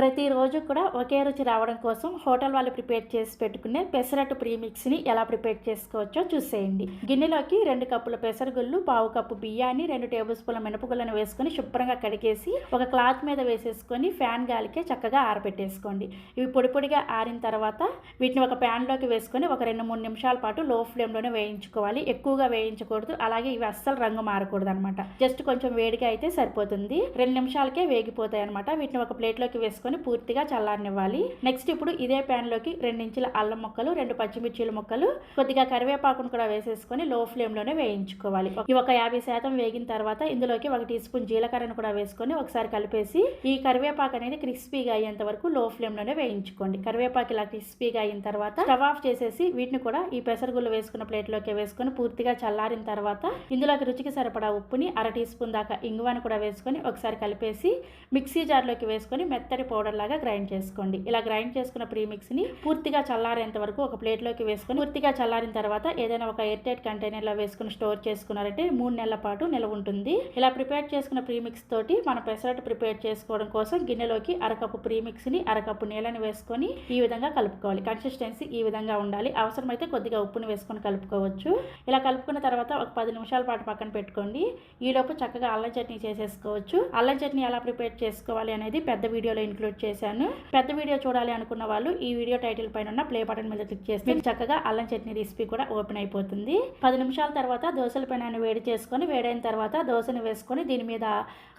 ప్రతిరోజు కూడా ఒకే రుచి రావడం కోసం హోటల్ వాళ్ళు ప్రిపేర్ చేసి పెట్టుకునే పెసరట్టు ప్రీమిక్స్ని ఎలా ప్రిపేర్ చేసుకోవచ్చో చూసేయండి. గిన్నెలోకి రెండు కప్పుల పెసరగుళ్ళు పావు కప్పు బియ్యాన్ని రెండు టేబుల్ స్పూన్ల మినపగుళ్ళను వేసుకొని శుభ్రంగా కడిగేసి ఒక క్లాత్ మీద వేసేసుకొని ఫ్యాన్ గాలికే చక్కగా ఆరబెట్టేసుకోండి. ఇవి పొడి పొడిగా ఆరిన తర్వాత వీటిని ఒక ప్యాన్లోకి వేసుకొని ఒక రెండు మూడు నిమిషాల పాటు లో ఫ్లేమ్లోనే వేయించుకోవాలి. ఎక్కువగా వేయించకూడదు. అలాగే ఇవి అస్సలు రంగు మారకూడదు అనమాట జస్ట్ కొంచెం వేడిగా అయితే సరిపోతుంది. రెండు నిమిషాలకే వేగిపోతాయి అనమాట వీటిని ఒక ప్లేట్లోకి వేసుకొని పూర్తిగా చల్లారనివ్వాలి. నెక్స్ట్ ఇప్పుడు ఇదే ప్యాన్లోకి రెండు ఇంచుల అల్లం ముక్కలు రెండు పచ్చిమిర్చిల ముక్కలు కొద్దిగా కరివేపాకును కూడా వేసేసుకొని లో ఫ్లేమ్లోనే వేయించుకోవాలి. ఇవి ఒక యాభై శాతం వేగిన తర్వాత ఇందులోకి ఒక టీ స్పూన్ జీలకర్రను కూడా వేసుకొని ఒకసారి కలిపేసి ఈ కరివేపాకు అనేది క్రిస్పీగా అయ్యేంత వరకు లో ఫ్లేమ్లోనే వేయించుకోండి. కరివేపాకు ఇలా క్రిస్పీగా అయిన తర్వాత స్టవ్ ఆఫ్ చేసేసి వీటిని కూడా ఈ పెసరగుళ్ళు వేసుకున్న ప్లేట్లోకి వేసుకొని పూర్తిగా చల్లారిన తర్వాత ఇందులోకి రుచికి సరిపడా ఉప్పుని అర టీ స్పూన్ దాకా ఇంగువను కూడా వేసుకొని ఒకసారి కలిపేసి మిక్సీ జార్లోకి వేసుకొని మెత్తటి పౌడర్ లాగా గ్రైండ్ చేసుకోండి. ఇలా గ్రైండ్ చేసుకున్న ప్రీమిక్స్ని పూర్తిగా చల్లారేంత వరకు ఒక ప్లేట్లోకి వేసుకొని పూర్తిగా చల్లారిన తర్వాత ఏదైనా ఒక ఎయిర్ టైట్ కంటైనర్లో వేసుకుని స్టోర్ చేసుకున్నారంటే మూడు నెలల పాటు నిల్వ ఉంటుంది. ఇలా ప్రిపేర్ చేసుకున్న ప్రీమిక్స్ తోటి మన పెసరట్టు ప్రిపేర్ చేసుకోవడం కోసం గిన్నెలోకి అరకప్పు ప్రీమిక్స్ని అరకప్పు నీళ్ళని వేసుకొని ఈ విధంగా కలుపుకోవాలి. కన్సిస్టెన్సీ ఈ విధంగా ఉండాలి. అవసరమైతే కొద్దిగా ఉప్పుని వేసుకొని కలుపుకోవచ్చు. ఇలా కలుపుకున్న తర్వాత ఒక పది నిమిషాల పాటు పక్కన పెట్టుకోండి. ఈలోపు చక్కగా అల్లం చట్నీ చేసేసుకోవచ్చు. అల్లం చట్నీ ఎలా ప్రిపేర్ చేసుకోవాలి అనేది పెద్ద వీడియోలో ఇంక్లూడ్ చేశాను. పెద్ద వీడియో చూడాలి అనుకున్న వాళ్ళు ఈ వీడియో టైటిల్ పైన ఉన్న ప్లే బటన్ మీద క్లిక్ చేస్తే మీకు చక్కగా అల్లం చట్నీ రెసిపీ కూడా ఓపెన్ అయిపోతుంది. పది నిమిషాల తర్వాత దోశల పైన వేడి చేసుకొని వేడైన తర్వాత దోశను వేసుకొని దీని మీద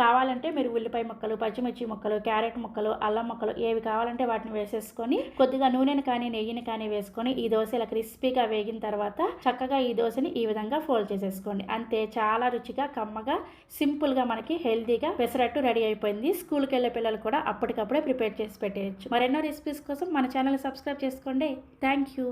కావాలంటే మీరు ఉల్లిపాయ ముక్కలు పచ్చిమిర్చి ముక్కలు క్యారెట్ ముక్కలు అల్లం ముక్కలు ఏవి కావాలంటే వాటిని వేసేసుకొని కొద్దిగా నూనెను కానీ నెయ్యిని కానీ వేసుకొని ఈ దోశ ఇలా క్రిస్పీగా వేగిన తర్వాత చక్కగా ఈ దోశని ఈ విధంగా ఫోల్డ్ చేసేసుకోండి. అంతే చాలా రుచిగా కమ్మగా సింపుల్గా మనకి హెల్తీగా పెసరట్టు రెడీ అయిపోయింది. స్కూల్కి వెళ్ళే పిల్లలు కూడా అప్పటికప్పుడే ప్రిపేర్ చేసి పెట్టేయచ్చు. మరెన్నో రెసిపీస్ కోసం మన ఛానల్ సబ్స్క్రైబ్ చేసుకోండి. Thank you